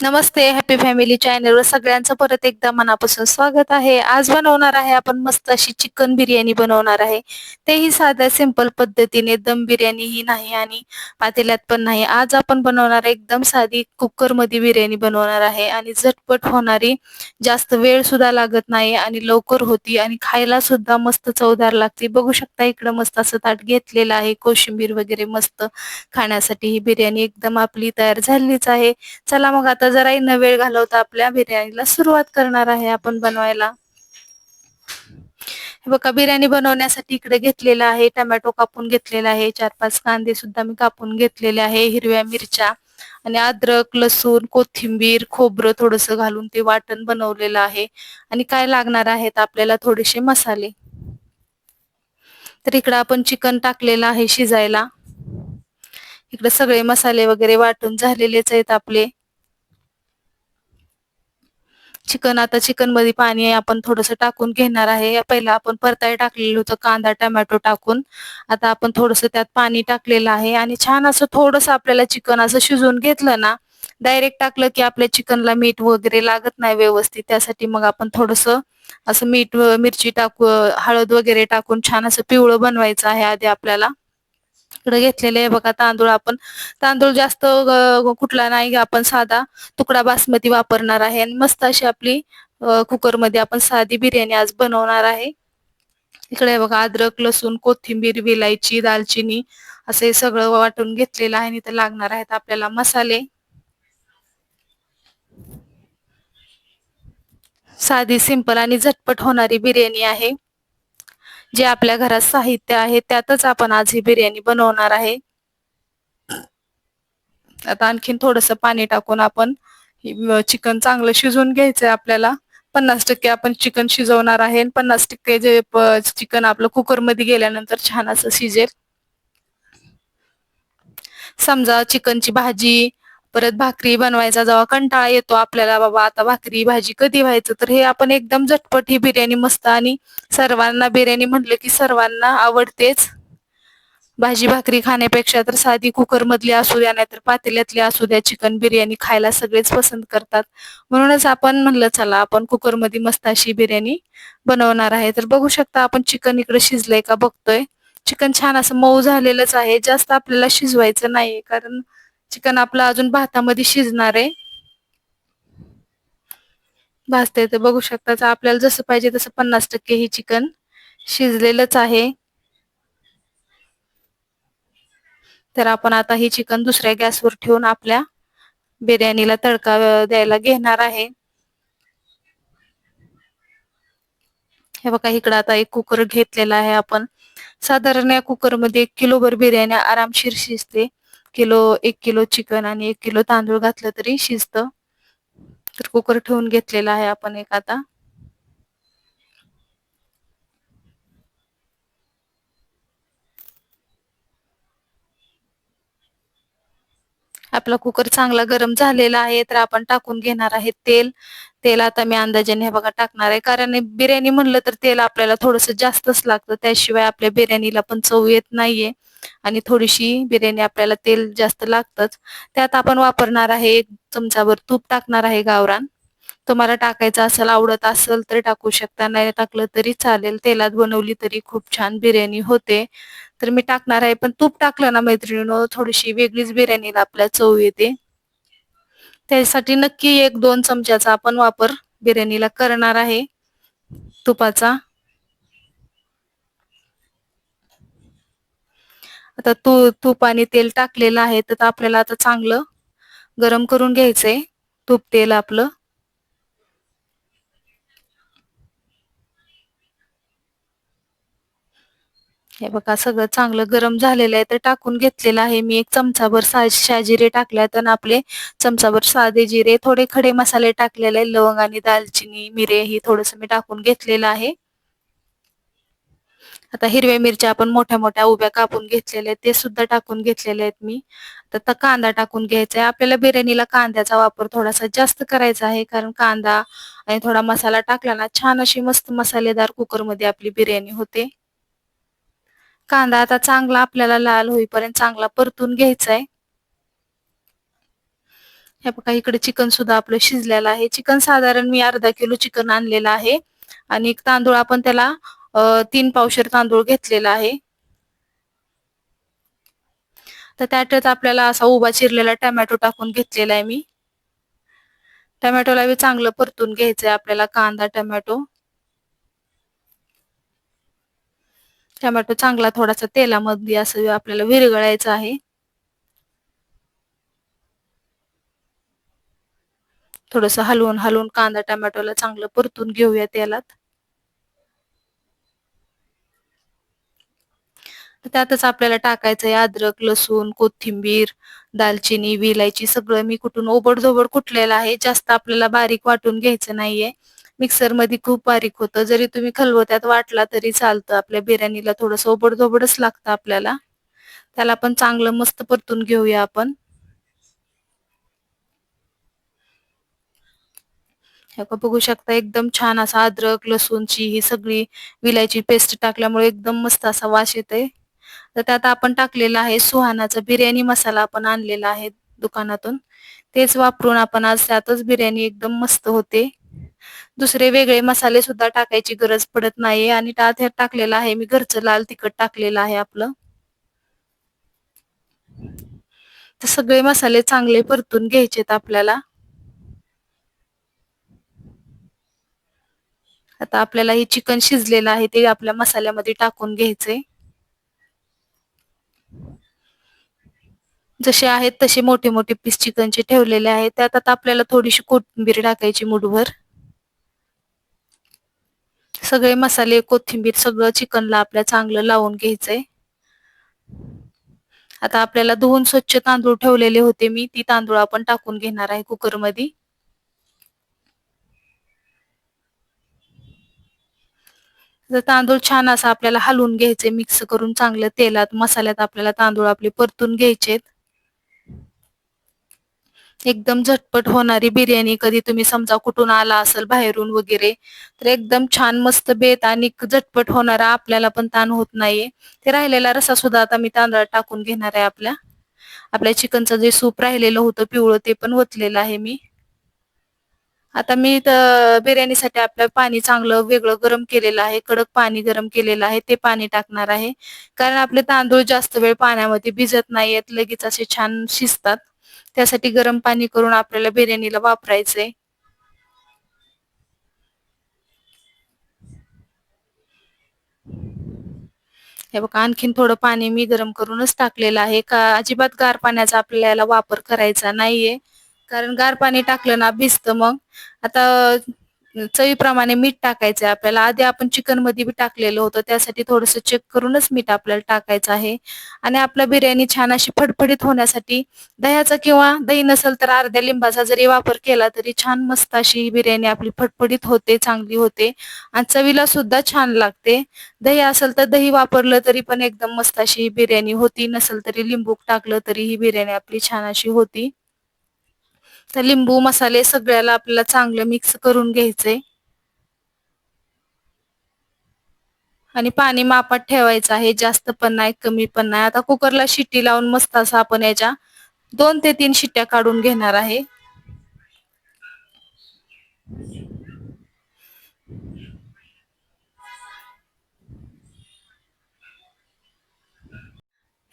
नमस्ते happy family चॅनलवर सगळ्यांचं परत एकदा मनापासून स्वागत आहे. आज बनवणार आहे आपण मस्त अशी चिकन बिर्याणी बनवणार आहे. तेही साध्या सिंपल पद्धतीने दम बिर्याणी ही नाही आणि पातेल्यात पण नाही. आज आपण बनवणार एकदम साधी कुकरमध्ये बिर्याणी बनवणार आहे आणि झटपट होणारी जास्त वेळ सुद्धा लागत नाही आणि लवकर होती आणि खायला सुद्धा मस्त चवदार लागते. बघू शकता इकडं मस्त असं ताट घेतलेलं आहे. कोशिंबीर वगैरे मस्त खाण्यासाठी ही बिर्याणी एकदम आपली तयार झालीच आहे. चला मग आता जराही न वेळ घालवता आपल्या बिर्याणीला सुरुवात करणार आहे आपण बनवायला. हे बघा बिर्याणी बनवण्यासाठी इकडे घेतलेला आहे टमॅटो कापून घेतलेला आहे चार पाच कांदे सुद्धा मी कापून घेतलेले आहे हिरव्या मिरच्या आणि अद्रक लसूण कोथिंबीर खोबरं थोडस घालून ते वाटण बनवलेलं आहे. आणि काय लागणार आहेत आपल्याला थोडेसे मसाले. तर इकडं आपण चिकन टाकलेलं आहे शिजायला. इकडे सगळे मसाले वगैरे वाटून झालेलेच आहेत आपले. चिकन आता चिकनमध्ये पाणी आपण थोडस टाकून घेणार आहे. पहिला आपण परताळी टाकलेलं होतं कांदा टमॅटो टाकून. आता आपण थोडस त्यात पाणी टाकलेलं आहे आणि छान असं थोडस आपल्याला चिकन असं शिजवून घेतलं ना डायरेक्ट टाकलं की आपल्या चिकनला मीठ वगैरे लागत नाही व्यवस्थित. त्यासाठी मग आपण थोडस असं मीठ मिरची टाकू हळद वगैरे टाकून छान असं पिवळं बनवायचं आहे आधी आपल्याला. इकडे घेतलेले आहे. बघा तांदूळ आपण तांदूळ जास्त कुठला नाही आपण साधा तुकडा बासमती वापरणार आहे. आणि मस्त अशी आपली कुकरमध्ये आपण साधी बिर्याणी आज बनवणार आहे. इकडे बघा अद्रक लसूण कोथिंबीर विलायची दालचिनी असे सगळं वाटून घेतलेलं आहे. आणि ते लागणार आहेत आपल्याला मसाले. साधी सिंपल आणि झटपट होणारी बिर्याणी आहे. जे आपल्या घरात साहित्य आहे त्यातच आपण आज ही बिर्याणी बनवणार आहे. आता आणखीन थोडस पाणी टाकून आपण चिकन चांगलं शिजवून घ्यायचंय आपल्याला. पन्नास टक्के आपण चिकन शिजवणार आहे पन्नास टक्के जे चिकन आपलं कुकरमध्ये गेल्यानंतर छान असं शिजेल. समजा चिकनची भाजी परत भाकरी बनवायचा जेव्हा कंटाळा येतो आपल्याला बाबा आता भाकरी भाजी कधी व्हायचं? तर हे आपण एकदम झटपट ही बिर्याणी मस्त आणि सर्वांना बिर्याणी म्हटलं की सर्वांना आवडतेच. भाजी भाकरी खाण्यापेक्षा तर साधी कुकर मधली असू द्या नाहीतर पातेल्यातली असू द्या चिकन बिर्याणी खायला सगळेच पसंत करतात. म्हणूनच आपण म्हणलं चला आपण कुकरमध्ये मस्त अशी बिर्याणी बनवणार आहे. तर बघू शकता आपण चिकन इकडे शिजलंय का बघतोय. चिकन छान असं मऊ झालेलंच आहे जास्त आपल्याला शिजवायचं नाही कारण चिकन आपलं अजून भातामध्ये शिजणार आहे. भाजते तर बघू शकता आपल्याला जसं पाहिजे तसं पन्नास टक्के ही चिकन शिजलेलंच आहे. तर आपण आता हे चिकन दुसऱ्या गॅसवर ठेवून आपल्या बिर्याणीला तडका द्यायला घेणार आहे. हे बघा इकडं आता एक कुकर घेतलेला आहे आपण. साधारण या कुकरमध्ये एक किलोभर बिर्याणी आरामशीर शिजते. किलो एक किलो चिकन आणि एक किलो तांदूळ घातलं तरी शिजत. तर कुकर ठेवून घेतलेला आहे आपण एक आता. आपला कुकर चांगला गरम झालेला आहे तर आपण टाकून घेणार आहे तेल. तेल आता मी अंदाजाने हे बघा टाकणार आहे. कारण बिर्याणी म्हणलं तर तेल आपल्याला थोडस जास्तच लागतं. त्याशिवाय आपल्या बिर्याणीला पण चव येत नाहीये. आणि थोडीशी बिर्याणी आपल्याला तेल जास्त लागतच. त्यात आपण वापरणार आहे एक चमचाभर तूप टाकणार आहे गावरान. तुम्हाला टाकायचं असेल आवडत असेल तर टाकू शकता. नाही टाकलं तरी चालेल. तेलात बनवली तरी खूप छान बिर्याणी होते. तर मी टाकणार आहे. पण तूप टाकलं ना मैत्रिणीनं थोडीशी वेगळीच बिर्याणीला आपल्या चव येते. त्यासाठी नक्की एक दोन चमच्याचा आपण वापर बिर्याणीला करणार आहे. तुपाचा. आता तू तूप आणि तेल टाकलेलं आहे तर आपल्याला आता चांगलं गरम करून घ्यायचंय. तूप तेल आपलं. हे बघा सगळं चांगलं गरम झालेलं आहे तर टाकून घेतलेलं आहे मी एक चमचाभर सा शाजिरे टाकल्यात आणि आपले चमचाभर साधे जिरे थोडे खडे मसाले टाकलेले लवंग आणि दालचिनी मिरे ही थोडस मी टाकून घेतलेलं आहे. आता हिरव्या मिरच्या आपण मोठ्या मोठ्या उभ्या कापून घेतलेल्या आहेत ते सुद्धा टाकून घेतलेले आहेत मी. तर कांदा टाकून घ्यायचा आहे. आपल्याला बिर्याणीला कांद्याचा वापर थोडासा जास्त करायचा आहे कारण कांदा आणि थोडा मसाला टाकला ना छान अशी मस्त मसालेदार कुकरमध्ये आपली बिर्याणी होते. कांदा आता चांगला आपल्याला लाल होईपर्यंत चांगला परतून घ्यायचा आहे हे बघा इकडे चिकन सुद्धा आपलं शिजलेलं आहे. चिकन साधारण मी अर्धा किलो चिकन आणलेलं आहे. आणि तांदूळ आपण त्याला तीन पावशेर तांदूळ घेतलेला आहे. तर त्यातच आपल्याला असा उभा चिरलेला टमॅटो टाकून घेतलेला आहे मी. टमॅटोला चांगलं परतून घ्यायचंय आपल्याला कांदा टमॅटो. टमॅटो चांगला थोडासा तेलामध्ये असं आपल्याला विरघळायचं आहे. थोडस हलवून हलवून कांदा टमॅटोला चांगलं परतून घेऊया तेलात. त्यातच आपल्याला टाकायचंय अद्रक लसूण कोथिंबीर दालचिनी विलायची सगळं मी कुठून ओबडधोबड कुठलेलं आहे जास्त आपल्याला बारीक वाटून घ्यायचं नाहीये. मिक्सरमध्ये खूप बारीक होतं. जरी तुम्ही खलबत्यात वाटला तरी चालतं. आपल्या बिर्याणीला थोडस ओबडधोबडच लागतं आपल्याला. त्याला आपण चांगलं मस्त परतून घेऊया आपण. बघू शकता एकदम छान असा अद्रक लसूणची ही सगळी विलायची पेस्ट टाकल्यामुळे एकदम मस्त असा वास येते तर त्यात आपण टाकलेला आहे सुहानाचा बिर्याणी मसाला आपण आणलेला आहे दुकानातून. तेच वापरून आपण आज त्यातच बिर्याणी एकदम मस्त होते. दुसरे वेगळे मसाले सुद्धा टाकायची गरज पडत नाही आणि त्यात टाकलेला आहे. मी घरचं लाल तिखट टाकलेलं आहे आपलं. तर सगळे मसाले चांगले परतून घ्यायचेत आपल्याला. आता आपल्याला हे चिकन शिजलेलं आहे. ते आपल्या मसाल्यामध्ये टाकून घ्यायचे. जसे आहेत तसे मोठे मोठे पीस चिकनचे ठेवलेले आहेत. त्यात आता आपल्याला थोडीशी कोथिंबीर टाकायची मुठभर. सगळे मसाले कोथिंबीर सगळं चिकनला आपल्या चांगलं लावून घ्यायचंय. आता आपल्याला धुवून स्वच्छ तांदूळ ठेवलेले होते मी ती तांदूळ आपण टाकून घेणार आहे कुकरमध्ये. जर तांदूळ छान असा आपल्याला हलवून घ्यायचे मिक्स करून चांगलं तेलात मसाल्यात आपल्याला तांदूळ आपले परतून घ्यायचेत. एकदम झटपट होणारी बिर्याणी कधी तुम्ही समजा कुठून आला असेल बाहेरून वगैरे तर एकदम छान मस्त बेत आणि झटपट होणारा आपल्याला पण ताण होत नाहीये. ते राहिलेला रसा सुद्धा आता मी तांदळात टाकून घेणार आहे आपल्या. आपल्या चिकनचं जे सूप राहिलेलं होतं पिवळं ते पण ओतलेलं आहे मी. आता मी बिर्याणीसाठी आपलं पाणी चांगलं वेगळं गरम केलेलं आहे कडक पाणी गरम केलेलं आहे ते पाणी टाकणार आहे. कारण आपले तांदूळ जास्त वेळ पाण्यामध्ये भिजत नाहीयेत लगेच असे छान शिजतात. त्यासाठी गरम पाणी करून आपल्याला बिर्याणीला वापरायचंय. हे बघा आणखीन थोडं पाणी मी गरम करूनच टाकलेलं आहे. का अजिबात गार पाण्याचा आपल्याला वापर करायचा नाहीये. कारण गार पाणी टाकलं ना भिजतं मग. आता चवीप्रमाणे मीठ टाकायचं आहे. आपल्याला आधी आपण चिकनमध्ये बी टाकलेलं होतं. त्यासाठी थोडस चेक करूनच मीठ आपल्याला टाकायचं आहे. आणि आपला बिर्याणी छान अशी फडफडीत होण्यासाठी दह्याचा किंवा दही नसेल तर अर्ध्या लिंबाचा जरी वापर केला तरी छान मस्त अशी बिर्याणी आपली फडफडीत होते चांगली होते. आणि चवीला सुद्धा छान लागते. दही असेल तर दही वापरलं तरी पण एकदम मस्त अशी बिर्याणी होती. नसेल तरी लिंबू टाकलं तरी ही बिर्याणी आपली छान अशी होती. तर लिंबू मसाले सगळ्याला आपल्याला चांगलं मिक्स करून घ्यायचंय. आणि पाणी मापात ठेवायचं आहे. जास्त पण नाही कमी पण नाही. आता कुकरला शिट्टी लावून मस्त असं आपण याच्या दोन ते तीन शिट्ट्या काढून घेणार आहे.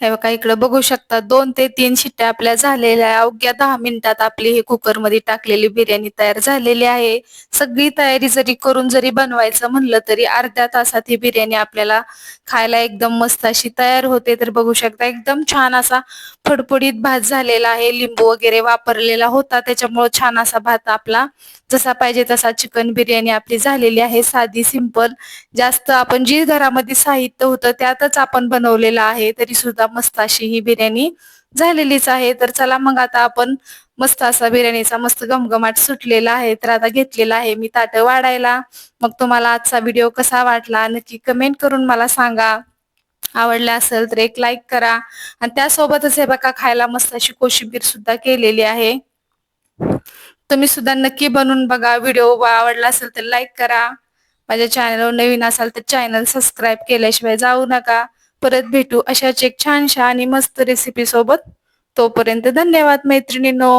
हे बघा इकडे बघू शकता दोन ते तीन शिट्ट्या आपल्या झालेल्या अवघ्या दहा मिनिटात आपली हे कुकरमध्ये टाकलेली बिर्याणी तयार झालेली आहे. सगळी तयारी जरी करून जरी बनवायचं म्हणलं तरी अर्ध्या तासात ही बिर्याणी आपल्याला खायला एकदम मस्त अशी तयार होते. तर बघू शकता एकदम छान असा फडफडीत भात झालेला आहे. लिंबू वगैरे वापरलेला होता. त्याच्यामुळे छान असा भात आपला जसा पाहिजे तसा चिकन बिर्याणी आपली झालेली आहे. साधी सिंपल जास्त आपण जी घरामध्ये साहित्य होतं त्यातच आपण बनवलेलं आहे. तरी सुद्धा मस्त अशी ही बिर्याणी झालेलीच आहे. तर चला मग आता आपण मस्त असा बिर्याणीचा मस्त गमगमाट सुटलेला आहे. तर आता घेतलेला आहे मी ताट वाढायला. मग तुम्हाला आजचा व्हिडिओ कसा वाटला नक्की कमेंट करून मला सांगा. आवडला असेल तर एक लाईक करा. आणि त्यासोबतच हे बघा खायला मस्त अशी कोशिंबीर सुद्धा केलेली आहे. तुम्ही सुद्धा नक्की बनवून बघा. व्हिडिओ आवडला असेल तर लाईक करा. माझ्या चॅनलवर नवीन असाल तर चॅनल सबस्क्राईब केल्याशिवाय जाऊ नका. परत भेटू अशाच एक छानशा आणि मस्त रेसिपी सोबत. तोपर्यंत धन्यवाद मैत्रिणींनो.